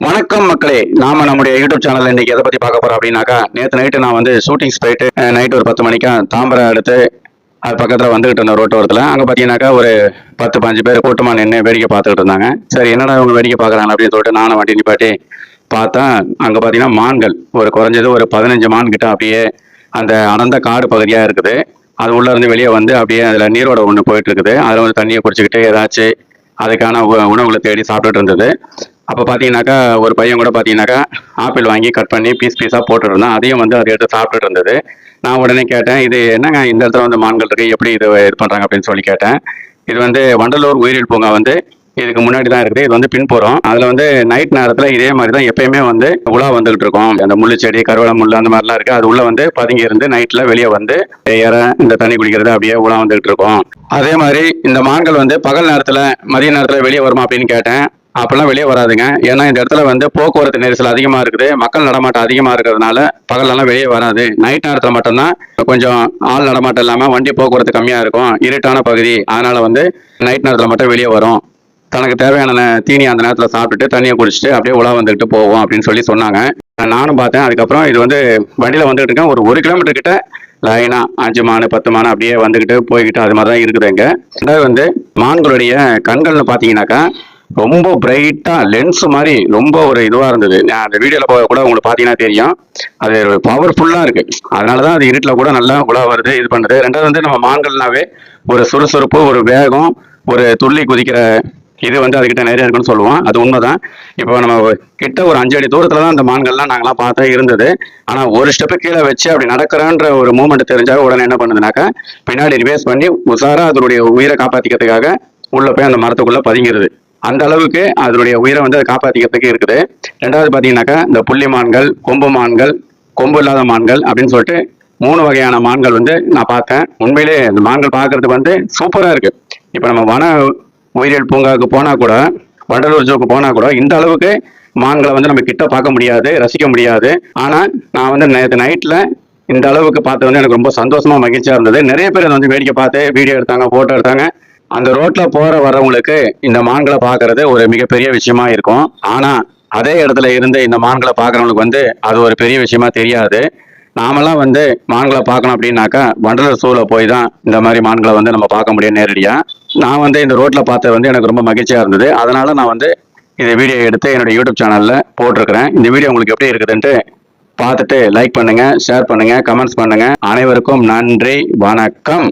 வணக்கம் மக்களே. நாம நம்முடைய யூடியூப் சேனல் இன்னைக்கு எதை பத்தி பார்க்க போறோம் அப்படின்னாக்கா நேற்று நைட்டு நான் வந்து ஷூட்டிங்ஸ் போயிட்டு நைட் ஒரு பத்து மணிக்கா தாம்பரம் எடுத்து அது பக்கத்தில் வந்துகிட்டு இருந்த ரோட்டோரத்தில் அங்கே பார்த்தீங்கன்னாக்கா ஒரு பத்து பாஞ்சு பேர் கூட்டமாக நின்று வேடிக்கை பார்த்துட்டு இருந்தாங்க. சரி என்னடா இவங்க வேடிக்கை பார்க்கறாங்க அப்படின்னு சொல்லிட்டு நானும் வண்டி நிப்பாட்டி பார்த்தா அங்கே பார்த்தீங்கன்னா மான்கள். ஒரு குறைஞ்சது ஒரு பதினஞ்சு மான் கிட்ட அப்படியே அந்த அடர்ந்த காடு பகுதியாக இருக்குது. அது உள்ளேருந்து வெளியே வந்து அப்படியே அதில் நீரோட ஒன்று போயிட்டு இருக்குது. அதில் வந்து தண்ணியை குடிச்சிக்கிட்டு ஏதாச்சும் அதுக்கான உ- உணவுகளை தேடி சாப்பிட்டுட்டு இருந்தது. அப்போ பார்த்தீங்கன்னாக்கா ஒரு பையன் கூட பார்த்தீங்கன்னாக்கா ஆப்பிள் வாங்கி கட் பண்ணி பீஸ் பீஸாக போட்டுருந்தான். அதையும் வந்து அதை எடுத்து சாப்பிட்டுட்டு இருந்தது. நான் உடனே கேட்டேன் இது என்னங்க இந்த இடத்துல வந்து மான்கள் இருக்குது எப்படி இது இது பண்ணுறாங்க அப்படின்னு சொல்லி கேட்டேன். இது வந்து வண்டலூர் உயிரியல் பூங்கா வந்து இதுக்கு முன்னாடி தான் இருக்குது. இது வந்து பின்புறம். அதில் வந்து நைட் நேரத்தில் இதே மாதிரி தான் எப்பயுமே வந்து உலா வந்துகிட்டு இருக்கும். அந்த முள்ளு செடி கருவேல முள் அந்த மாதிரிலாம் இருக்குது அது உள்ளே வந்து பதுங்கி இருந்து நைட்டில் வெளியே வந்து ஏற இந்த தண்ணி குடிக்கிறது அப்படியே உலா வந்துகிட்டு இருக்கும். அதே மாதிரி இந்த மான்கள் வந்து பகல் நேரத்தில் மதிய நேரத்தில் வெளியே வருமா அப்படின்னு கேட்டேன். அப்பெல்லாம் வெளியே வராதுங்க. ஏன்னா இந்த இடத்துல வந்து போக்குவரத்து நெரிசல் அதிகமாக இருக்குது. மக்கள் நடமாட்டம் அதிகமாக இருக்கிறதுனால பகலெல்லாம் வெளியே வராது. நைட் நேரத்தில் மட்டும்தான் கொஞ்சம் ஆள் நடமாட்டம் இல்லாமல் வண்டி போக்குவரத்து கம்மியாக இருக்கும். இருட்டான பகுதி. அதனால வந்து நைட் நேரத்தில் மட்டும் வெளியே வரும். தனக்கு தேவையான தீனி அந்த நேரத்தில் சாப்பிட்டுட்டு தண்ணியை குடிச்சிட்டு அப்படியே உலா வந்துட்டு போவோம் அப்படின்னு சொல்லி சொன்னாங்க. நானும் பார்த்தேன். அதுக்கப்புறம் இது வந்து வண்டியில் வந்துட்டு இருக்கேன். ஒரு ஒரு கிலோமீட்டர் கிட்ட லைனா அஞ்சு மானு பத்து மானு அப்படியே வந்துக்கிட்டு போய்கிட்டு அது மாதிரி தான் இருக்குது இங்கே. ரெண்டாவது வந்து மான்களுடைய கண்கள்னு பார்த்தீங்கன்னாக்கா ரொம்ப பிரைட்டா லென்ஸ் மாதிரி ரொம்ப ஒரு இதுவா இருந்தது. அந்த வீடியோல கூட உங்களுக்கு பார்த்தீங்கன்னா தெரியும். அது பவர்ஃபுல்லா இருக்கு. அதனாலதான் அது இருட்டில் கூட நல்லா உலா வருது இது பண்ணுது. ரெண்டாவது வந்து நம்ம மான்கள்னாவே ஒரு சுறுசுறுப்பு ஒரு வேகம் ஒரு துள்ளி குதிக்கிற இது வந்து அதுக்கிட்ட நிறைய இருக்குன்னு சொல்லுவோம். அது உண்மைதான். இப்போ நம்ம கிட்ட ஒரு அஞ்சு அடி தூரத்துல தான் அந்த மான்கள்லாம் நாங்களாம் பார்த்தா இருந்தது. ஆனா ஒரு ஸ்டெப்பு கீழே வச்சு அப்படி நடக்கிறன்ற ஒரு மூமெண்ட் தெரிஞ்சாக உடனே என்ன பண்ணுதுனாக்கா பின்னாடி ரிவேஸ் பண்ணி உசாரா அதனுடைய உயிரை காப்பாத்திக்கிறதுக்காக உள்ள போய் அந்த மரத்துக்குள்ள பதிங்கிறது. அந்த அளவுக்கு அதனுடைய உயிரை வந்து அதை காப்பாற்றிக்கிறதுக்கு இருக்குது. ரெண்டாவது பார்த்தீங்கன்னாக்கா இந்த புள்ளி மான்கள் கொம்பு மான்கள் கொம்பு இல்லாத மான்கள் அப்படின்னு சொல்லிட்டு மூணு வகையான மான்கள் வந்து நான் பார்த்தேன். உண்மையிலே இந்த மான்கள் பார்க்கறதுக்கு வந்து சூப்பராக இருக்கு. இப்போ நம்ம வன உயிரியல் பூங்காவுக்கு போனால் கூட வண்டலூர் ஜூக்கு போனால் கூட இந்த அளவுக்கு மான்களை வந்து நம்ம கிட்ட பார்க்க முடியாது ரசிக்க முடியாது. ஆனால் நான் வந்து நேற்று நைட்டில் இந்த அளவுக்கு பார்த்து வந்து எனக்கு ரொம்ப சந்தோஷமாக மகிழ்ச்சியாக இருந்தது. நிறைய பேர் அதை வந்து வேடிக்கை பார்த்து வீடியோ எடுத்தாங்க ஃபோட்டோ எடுத்தாங்க. அந்த ரோட்ல போற வரவங்களுக்கு இந்த மான்களை பாக்குறது ஒரு மிகப்பெரிய விஷயமா இருக்கும். ஆனா அதே இடத்துல இருந்து இந்த மான்களை பாக்குறவங்களுக்கு வந்து அது ஒரு பெரிய விஷயமா தெரியாது. நாமெல்லாம் வந்து மான்களை பார்க்கணும் அப்படின்னாக்கா வண்டலூர் சூல போய் தான் இந்த மாதிரி மான்களை வந்து நம்ம பார்க்க முடியும் நேரடியா. நான் வந்து இந்த ரோட்ல பார்த்தது வந்து எனக்கு ரொம்ப மகிழ்ச்சியா இருந்தது. அதனால நான் வந்து இந்த வீடியோ எடுத்து என்னுடைய யூடியூப் சேனல்ல போட்டிருக்கிறேன். இந்த வீடியோ உங்களுக்கு எப்படி இருக்குதுன்ட்டு பார்த்துட்டு லைக் பண்ணுங்க ஷேர் பண்ணுங்க கமெண்ட்ஸ் பண்ணுங்க. அனைவருக்கும் நன்றி வணக்கம்.